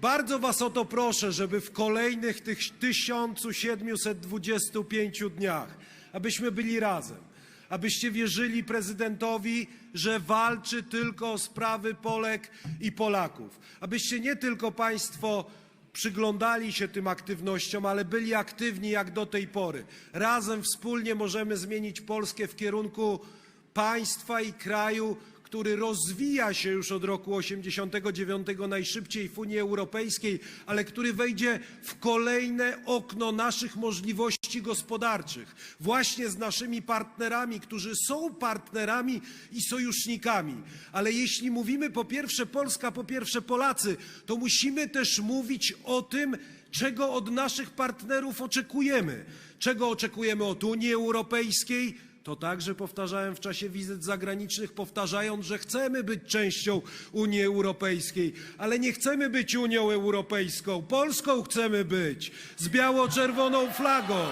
Bardzo Was o to proszę, żeby w kolejnych tych 1725 dniach, abyśmy byli razem, abyście wierzyli prezydentowi, że walczy tylko o sprawy Polek i Polaków, abyście nie tylko Państwo przyglądali się tym aktywnościom, ale byli aktywni jak do tej pory. Razem, wspólnie możemy zmienić Polskę w kierunku państwa i kraju, który rozwija się już od roku 89 najszybciej w Unii Europejskiej, ale który wejdzie w kolejne okno naszych możliwości gospodarczych, właśnie z naszymi partnerami, którzy są partnerami i sojusznikami. Ale jeśli mówimy po pierwsze Polska, po pierwsze Polacy, to musimy też mówić o tym, czego od naszych partnerów oczekujemy. Czego oczekujemy od Unii Europejskiej, to także powtarzałem w czasie wizyt zagranicznych, powtarzając, że chcemy być częścią Unii Europejskiej, ale nie chcemy być Unią Europejską. Polską chcemy być z biało-czerwoną flagą.